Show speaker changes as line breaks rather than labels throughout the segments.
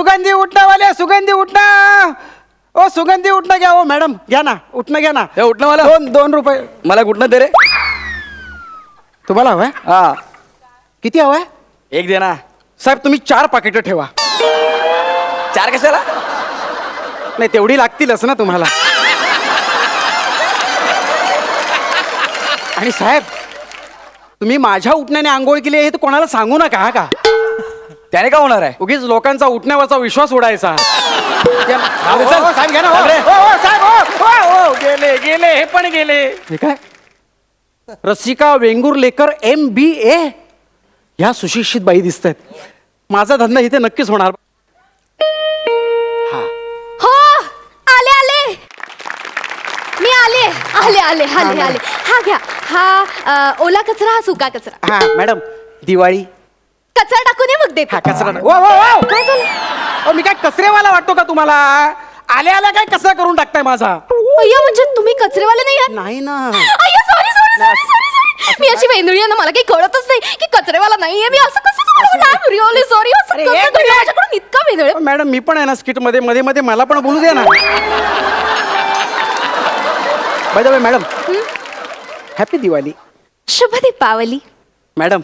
सुगंधी उठणावाले सुगंधी उठणं. ओ सुगंधी उठणं घ्या ओ मॅडम घ्या ना उठणं घ्या ना.
हे उठणं वाला?
दोन दोन रुपये.
मला कुठनं दे रे?
तुम्हाला हवंय?
हा.
किती हवंय?
एक दे ना.
साहेब तुम्ही चार पाकिटं ठेवा.
चार कशाला?
नाही तेवढी लागतीलच ना तुम्हाला. आणि साहेब तुम्ही माझ्या उठण्याने आंघोळ केली हे तर कोणाला सांगू नका हा का?
त्याने का होणार आहे?
उगीच लोकांचा उठण्यावरचा विश्वास उडायचा.
चल.
हो, हो, साहेब घ्या ना, हो. हो, हो, साहेब, हो, हो, हो, गेले गेले हे पण गेले. हे काय? Rasika Vengurlekar M B A ह्या सुशिक्षित बाई दिसत आहेत माझा धंदा इथे नक्कीच होणार. हा.
हो आले आले. मी आले आले आले आले आले. हा घ्या. हा अ, ओला कचरा हा सुका कचरा.
हा मॅडम दिवाळी
कचरा टाकून ये मग देते.
हा कचरा वा वा वा.
काय झालं?
अहो, मी काय कचरेवाला वाटतो का तुम्हाला? आल्या आल्या काय कचरा करून टाकताय माझा?
अय्या म्हणजे तुम्ही कचरेवाले नाही आहात?
नाही ना.
अय्या sorry sorry sorry sorry sorry मी अशी वेंदुळी आहे ना मला काही कळतच नाही की कचरेवाला नाहीये मी असं कसं तुम्हाला रिअली सॉरी असं
अरे,
कसं
एक
घडलं
मिनिट.
माझ्याकडून इतका वेंदुळे
मॅडम मी पण आहे ना स्किटमध्ये मध्ये. मध्ये मला पण बोलू द्या ना. By the way madam. Happy Diwali
शुभ दीपावली.
मॅडम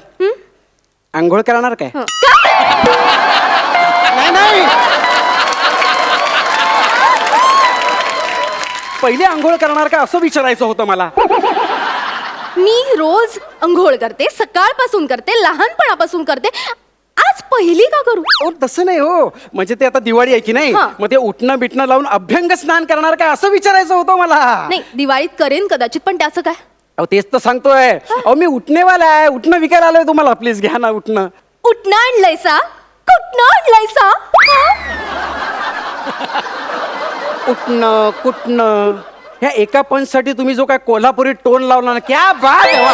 आंघोळ करणार काय?
हं. काय?
नाही नाही. पहिले आंघोळ करणार का असं विचारायचं होतं मला.
मी रोज अंघोळ करते सकाळपासून करते लहानपणापासून करते. आज पहिली का करू?
ओ तसं नाही हो. म्हणजे ते आता दिवाळी आहे की नाही?
हा.
मग ते उठणं बिटणं लावून अभ्यंग स्नान करणार का असं विचारायचं होतं मला.
नाही दिवाळीत करेन कदाचित पण त्याचं काय?
अहो तेच तर सांगतोय. अहो मी उठणेवाला आहे. उठणं विकायला आलोय तुम्हाला. प्लीज घ्या ना उठणं.
उठणं आणलंयसा कुठनं आणलंयसा
उठणं कुठणं? ह्या एका पंचसाठी तुम्ही जो काय कोल्हापुरी टोन लावला ना क्या बात आहे वा.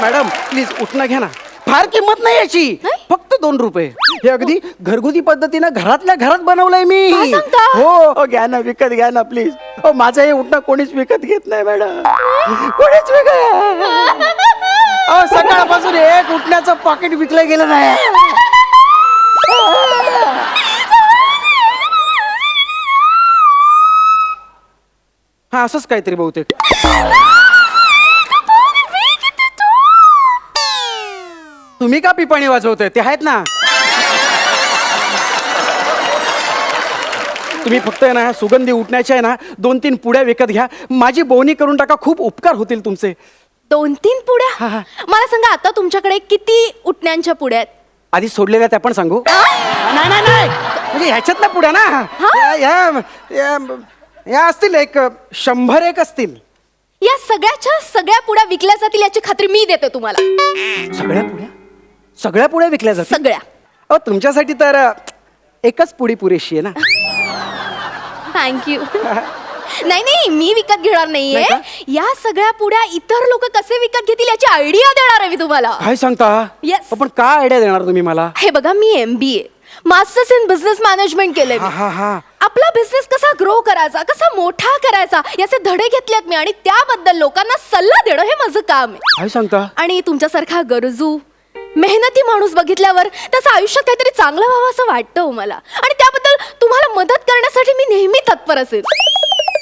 मॅडम प्लीज उठणं घ्या ना. फार किंमत नाही याची? फक्त दोन रुपये. हे अगदी घरगुती पद्धतीनं घरातल्या घरात बनवलंय मी.
काय सांगता?
हो हो, घ्या ना विकत घ्या ना प्लीज हो माझं हे उठणं कोणीच विकत घेत नाही मॅडम कोणीच विकत? अहो सकाळपासून एक उठण्याचं पॉकेट विकलं गेलं नाही. हा असंच काहीतरी बहुतेक. तुम्ही का पिपाणी वाजवतोय? ते आहेत ना. तुम्ही फक्त आहे ना ह्या सुगंधी उठण्याच्या आहे ना दोन तीन पुड्या विकत घ्या. माझी बोवणी करून टाका खूप उपकार होतील तुमचे.
दोन तीन पुड्या?
हा.
मला सांगा आता तुमच्याकडे किती उठण्यांच्या पुड्या आहेत?
आधी सोडलेल्या त्या पण सांगू. नाही नाही नाही. म्हणजे ह्याच्यातल्या पुढ्या ना. या- या- या- या असतील एक शंभर एक असतील.
या सगळ्याच्या सगळ्या पुड्या विकल्या जातील याची खात्री मी देते तुम्हाला.
सगळ्या पुढ्या सगळ्या पुढ्या विकल्या जातील?
सगळ्या.
अहो तुमच्यासाठी तर अ, एकच पुडी पुरेशी आहे ना?
थँक्यू नाही नाही मी विकत घेणार नाहीये.
नाही
या सगळ्या पुड्या इतर लोक कसे विकत घेतील याची आयडिया देणार आहे मी तुम्हाला.
काय सांगता?
Yes.
पण काय आयडिया देणार तुम्ही मला?
हे बघा मी M B A masters in business management केलंय
हा
मी.
हा हा
आपला बिझनेस कसा ग्रो करायचा कसा मोठा करायचा याचे धडे घेतलेत मी आणि त्याबद्दल लोकांना सल्ला देणं हे माझं काम आहे.
काय सांगता?
आणि तुमच्यासारखा गरजू मेहनती माणूस बघितल्यावर त्याचं आयुष्यात काहीतरी चांगलं व्हावं असं वाटतं हो मला. आणि त्याबद्दल तुम्हाला मदत करण्यासाठी मी नेहमी तत्पर असेल.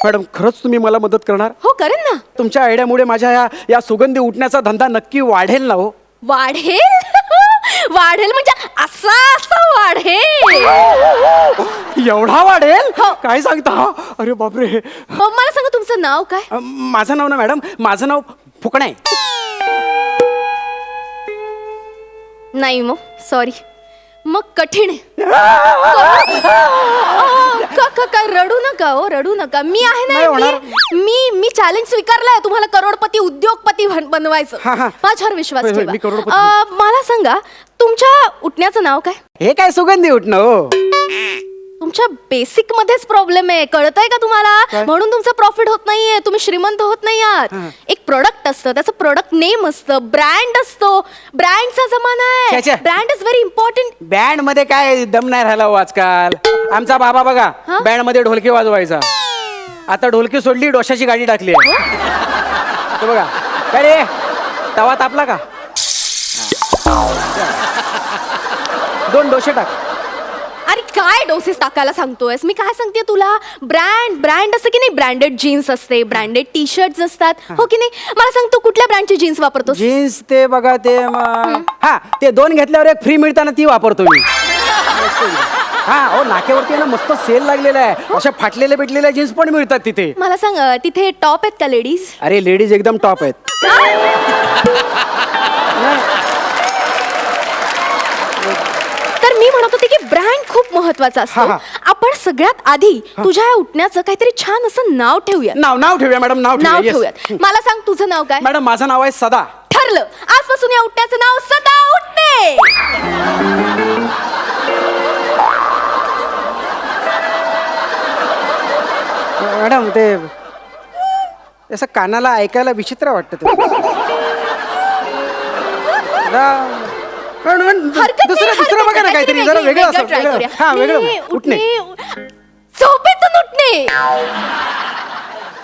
मॅडम खरंच तुम्ही मला मदत करणार?
हो करेन ना.
तुमच्या आयडियामुळे माझ्या या या सुगंधी उठण्याचा धंदा नक्की वाढेल ना हो.
वाढेल? वाढेल म्हणजे असा असा वाढेल.
एवढा वाढेल?
हो.
काय सांगता? अरे बापरे.
मग मला सांगा तुमचं नाव काय?
अ, माझं नाव ना मॅडम माझं नाव फुकणे. आहे.
नाही मग सॉरी मग कठीण आहे. का का काय रडू नका हो रडू नका. मी आहे
नाही
ना
होणार.
मी मी मी चॅलेंज स्वीकारलाय तुम्हाला करोडपती उद्योगपती बन- बनवायचं.
हा, हा.
माझ्यावर विश्वास
होय, होय,
ठेवा.
मी करोडपती.
अं, मला सांगा तुमच्या उठण्याचं नाव काय?
हे काय सुगंधी उठणं हो.
तुमच्या बेसिक मध्येच प्रॉब्लेम आहे. कळतंय का तुम्हाला? म्हणून तुमचं प्रॉफिट होत नाहीये. तुम्ही श्रीमंत होत नाही आहात. एक प्रोडक्ट असतं. त्याचं प्रोडक्ट नेम असतं. ब्रँड असतो. ब्रँडचा जमाना. आहे. ब्रँड इज व्हेरी इम्पॉर्टंट
बँडमध्ये काय दम नाही राहिला हो आजकाल? आमचा बाबा बघा? बँडमध्ये ढोलकी वाजवायचा. आता ढोलकी सोडली डोशाची गाडी टाकली. हे? बघा. काय रे? तवा तापला का? दोन डोसे टाक.
अरे काय डोसेस टाकायला सांगतोयस? मी काय सांगते तुला? ब्रँड ब्रँड असं की नाही? ब्रँडेड जीन्स असते ब्रँडेड टी शर्ट असतात. हो. की नाही? मला सांग तू कुठल्या ब्रँडची जीन्स वापरतोस?
जीन्स ते बघा ते म- हा ते दोन घेतल्यावर एक फ्री मिळताना ती वापरतो मी. हा हो नाक्यावरती आहे ना मस्त सेल लागलेला आहे. अशा फाटलेल्या भेटलेल्या जीन्स पण मिळतात तिथे.
मला सांग अं, तिथे टॉप आहेत का लेडीज
अरे लेडीज एकदम टॉप आहेत
मी म्हणत होते की ब्रँड खूप महत्त्वाचा असतो.
हा, हा.
आपण सगळ्यात आधी तुझ्या या उठण्याचं काहीतरी छान असं नाव ठेवूया
नाव नाव ठेवूया मॅडम नाव
नाव
ठेवूया yes.
ठेवूयात. मला सांग तुझं नाव काय?
मॅडम माझं नाव आहे सदा.
ठरलं. आजपासून या उठण्याचं नाव सदा उठणे
मॅडम ते असं कानाला ऐकायला विचित्र वाटतं ते मॅडम, मॅडम,
हरकत
दुसरं
नाही,
दुसरं
हरकत
बघा ना
नाही,
काहीतरी जरा वेगळं असं
try
वेगळं.
करूया.
हा वेगळं
उठणे,
उठणे.
उठणे झोपेतून उठणे.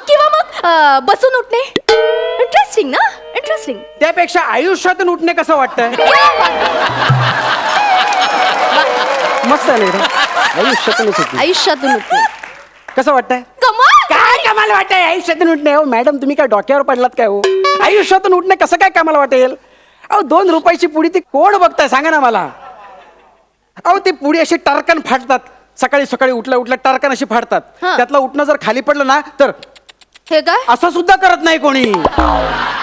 किंवा मग अं, बसून उठणे. इंटरेस्टिंग ना? इंटरेस्टिंग
त्यापेक्षा आयुष्यातून उठणे कसं वाटतंय? मस्त एकदम. आयुष्यातूनच उठणे.
आयुष्यातून उठणे.
कसं वाटतंय?
कमाल!
काय कामाला वाटतंय? आयुष्यातून उठणे हो. मॅडम तुम्ही काय डोक्यावर पडलात काय हो? आयुष्यातून उठणे कसं काय कामाला वाटेल? अहो दोन रुपयाची पुडी ती कोण बघताय? सांगा ना मला. अहो ती पुडी अशी टरकन फाटतात. सकाळी सकाळी उठल्या उठल्या टरकन अशी फाटतात.
हा.
त्यातलं उठणं जर खाली पडलं ना तर
हे काय?
असं सुद्धा करत नाही कोणी.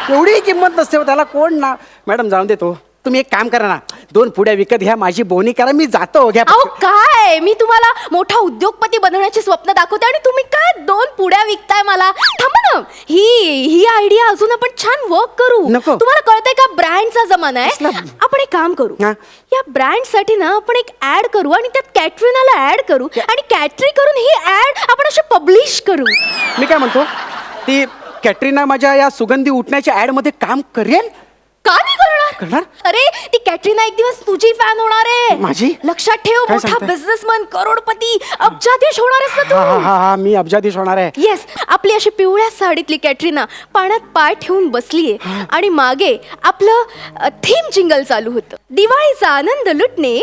एवढी किंमत नसते हो त्याला कोण ना मॅडम जाऊन देतो. तुम्ही एक काम करा ना. दोन पुड्या विकत घ्या माझी बोनी करा मी जातो घ्या.
अहो काय? मी तुम्हाला मोठा उद्योगपती बनवण्याचे स्वप्न दाखवते आणि तुम्ही काय दोन पुड्या विकताय मला? थांबा ना. ही ही आयडिया अजून आपण छान वर्क करू.
नको.
तुम्हाला कळतंय का ब्रँडचा जमाना आहे? आपण एक काम करू.
हा.
या ब्रँडसाठी ना आपण एक ऍड करू आणि त्यात कॅटरिनाला ऍड करू आणि कॅटरी करून ही ऍड आपण अशी पब्लिश करू.
मी काय म्हणतो? ती कॅटरीना माझ्या या सुगंधी उठण्याच्या ऍडमध्ये काम करेल?
का नाही करणार?
करणार?
अरे ती कॅटरीना एक दिवस तुझी फॅन होणार आहे.
माझी?
लक्षात ठेव
काय
मोठा
सांगताय?
बिझनेसमन करोडपती अब्जाधीश होणार आहेस ना
हा हा
तू
हा हा मी अब्जाधीश होणार आहे.
येस आपली अशी पिवळ्या साडीतली कॅटरीना पाण्यात पाय ठेवून बसलीये. आणि मागे आपलं थीम जिंगल चालू होतं. दिवाळीचा आनंद लुटणे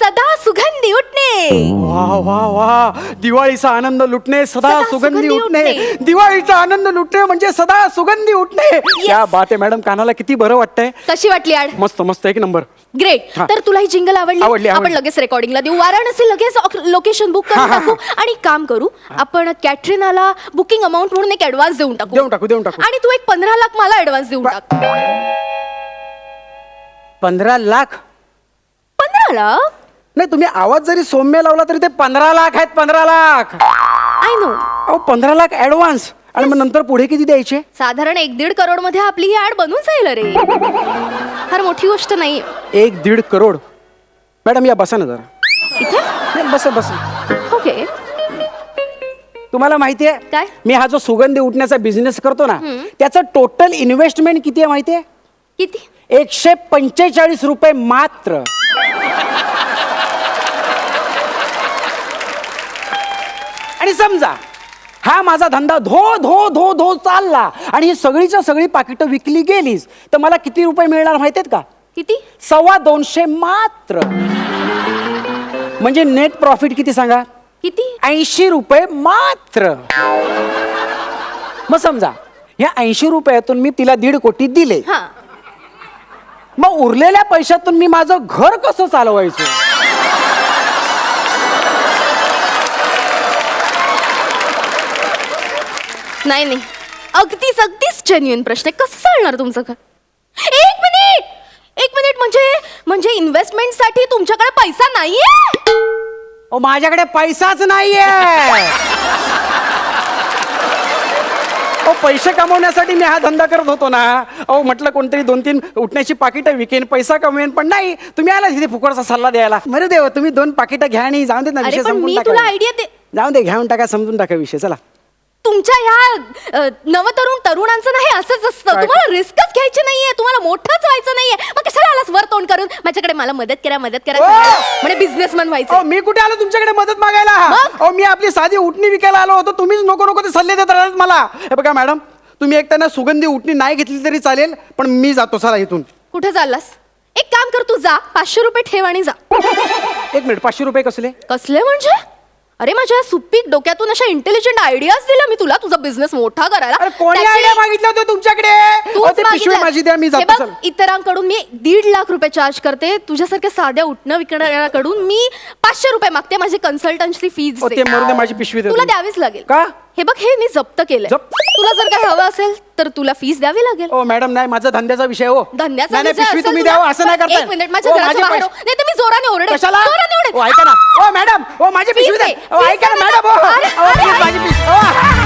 सदा सुगंधी उठणे.
वा वा वा. दिवाळीचा आनंद लुटणे सदा
सदा
सुगंधी
सुगंधी
उठणे.
उठणे.
दिवाळीचा आनंद लुटणे म्हणजे सदा सुगंधी उठणे. क्या बात आहे मॅडम कानाला किती बरं वाटतंय.
कशी वाटली आड?
मस्त मस्त. एक नंबर.
ग्रेट
हा.
तर तुला ही जिंगल आवडली?
आवडली,
आपण
आवडली.
लगेच रेकॉर्डिंगला देऊ. वाराणसी लगेच लोकेशन बुक करून टाकू. आणि काम करू. आपण कॅटरीनाला बुकिंग अमाऊंट म्हणून एक ऍडव्हान्स देऊन टाकू.
देऊन टाकू, देऊन टाकू.
आणि तू एक पंधरा लाख मला ऍडव्हान्स देऊन टाक.
पंधरा लाख.
पंधरा लाख?
नाही तुम्ही आवाज जरी सौम्य लावला तरी ते पंधरा लाख आहेत पंधरा लाख.
आय नो
अहो पंधरा लाख ऍडव्हान्स आणि मग नंतर पुढे किती द्यायचे?
साधारण एक दीड करोडमध्ये आपली ही ऍड बनून जाईल अरे. फार मोठी गोष्ट नाही.
एक दीड करोड. मॅडम या बसा ना जरा.
इथे?
नाही, बसा बसा.
ओके.
तुम्हाला माहिती आहे
काय?
मी हा जो सुगंधी उठण्याचा बिझनेस करतो ना त्याचं टोटल इन्व्हेस्टमेंट किती आहे माहिती आहे?
किती?
एकशे पंचेचाळीस रुपये मात्र. आणि समजा हा माझा धंदा धो धो धो धो चालला आणि ही सगळीच्या सगळी पाकिटं विकली गेलीच तर मला किती रुपये मिळणार माहिती आहेत का?
किती?
सव्वा दोनशे मात्र. म्हणजे नेट प्रॉफिट किती सांगा?
किती?
ऐंशी रुपये मात्र. मग समजा ह्या ऐंशी रुपयातून मी तिला दीड कोटी दिले.
हा.
मग उरलेल्या पैशातून मी माझं घर कसं चालवायचं?
नाही नाही. अगदीच अगदीच जेन्युइन प्रश्न आहे. कसं चालणार तुमचं घर? एक मिनिट एक मिनिट म्हणजे म्हणजे इन्व्हेस्टमेंटसाठी तुमच्याकडे पैसा नाहीये?
माझ्याकडे पैसाच नाहीये अहो पैसे कमवण्यासाठी मी हा धंदा करत होतो ना अहो म्हटलं कोणतरी दोन तीन उठण्याची पाकिटं विकेन पैसा कमवेन पण नाही तुम्ही आला तिथे फुकटचा सल्ला द्यायला बरं देव तुम्ही दोन पाकिटं घ्या आणि जाऊन दे ना
अरे
विषय
पण मी
टाका.
तुला आयडिया दे
जाऊन दे घेऊन टाका समजून टाका विषय चला
तुमच्या ह्या अ, नवतरुण तरुणांचं नाही असंच असतं.
काय?
तुम्हाला रिस्कच घ्यायची नाहीये तुम्हाला मोठंच व्हायचं नाहीये. मग कशाला आलास वर तोंड करून? माझ्याकडे मला मदत करा मदत करा! म्हणजे बिझनेसमॅन
अहो
व्हायचं
मी कुठे आलो तुमच्याकडे मदत मागायला?
मग?
अहो मी आपली साधी उठणी विकायला आलो होतो. तुम्हीच नको नको ते सल्ले देत राहत मला. हे बघा मॅडम तुम्ही एक त्यांना सुगंधी उठणी नाही घेतली तरी चालेल पण मी जातो चला इथून.
कुठे चाललास? एक काम कर तू जा. पाचशे रुपये ठेव आणि जा.
एक मिनिट पाचशे रुपये कसले?
कसले म्हणजे? अरे माझ्या सुपीक डोक्यातून अशा इंटेलिजंट आयडियाज दिल्या मी तुला तुझा बिझनेस मोठा करायला.
अरे कोणी
त्याची-
आयडिया मागितलं होतं तुमच्याकडे?
तूच
अहो, ते पिशवी
मागितलंस.
माझी द्या मी
हे
जातो
बघ,
चल.
इतरांकडून मी दीड लाख रुपये चार्ज करते. तुझ्यासारख्या साध्या उठणं विकणाऱ्याकडून मी पाचशे रुपये मागते माझी कन्सल्टन्सी फीज
अहो, ते मरू दे माझी पिशवी दे
तुला
तुम्ही.
द्यावीच लागेल.
का?
हे बघ हे मी जप्त केलंय.
जप्त?
तुला जर काही हवं असेल तर तुला फीस द्यावी लागेल.
ओ मॅडम नाही माझा धंद्याचा विषय हो.
धंद्याचा
नाही, नाही,
विषय
पिशवी
असेल
तुम्ही
तुला-
द्यावं असं नाही करता
एक मिनिट माझ्या घराच्या बाहेर हो. नाही जोराने ओरडे.
कशाला?
जोराने ओरडे.
ओ ऐका ना. ओ मॅडम. ओ माझी पिशवी द्या.
दे.
ओ ऐका ना मॅडम. O please. माझी पिशवी. ओ,